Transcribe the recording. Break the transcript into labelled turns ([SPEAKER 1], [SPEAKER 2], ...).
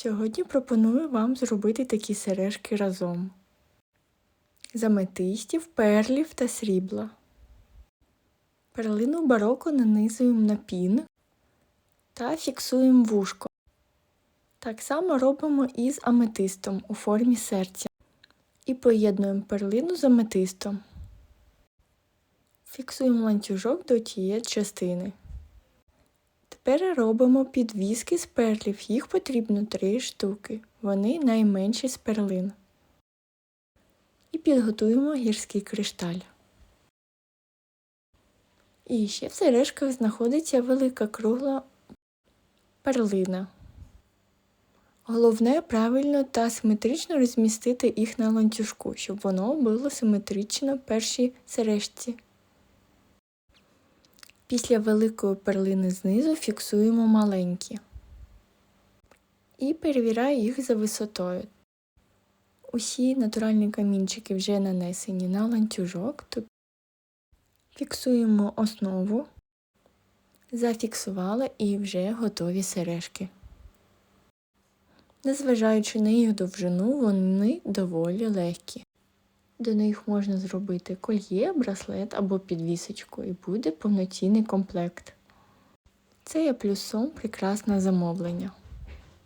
[SPEAKER 1] Сьогодні пропоную вам зробити такі сережки разом. З аметистів, перлів та срібла. Перлину бароко нанизуємо на пін та фіксуємо вушко. Так само робимо і з аметистом у формі серця. І поєднуємо перлину з аметистом. Фіксуємо ланцюжок до тієї частини. Тепер робимо підвіски з перлів. Їх потрібно 3 штуки. Вони найменші з перлин. І підготуємо гірський кришталь. І ще в сережках знаходиться велика кругла перлина. Головне правильно та симетрично розмістити їх на ланцюжку, щоб воно було симетрично першій сережці. Після великої перлини знизу фіксуємо маленькі і перевіряю їх за висотою. Усі натуральні камінчики вже нанесені на ланцюжок. Тут фіксуємо основу, зафіксували і вже готові сережки. Незважаючи на їх довжину, вони доволі легкі. До них можна зробити кольє, браслет або підвісочку і буде повноцінний комплект. Це є плюсом прекрасне замовлення.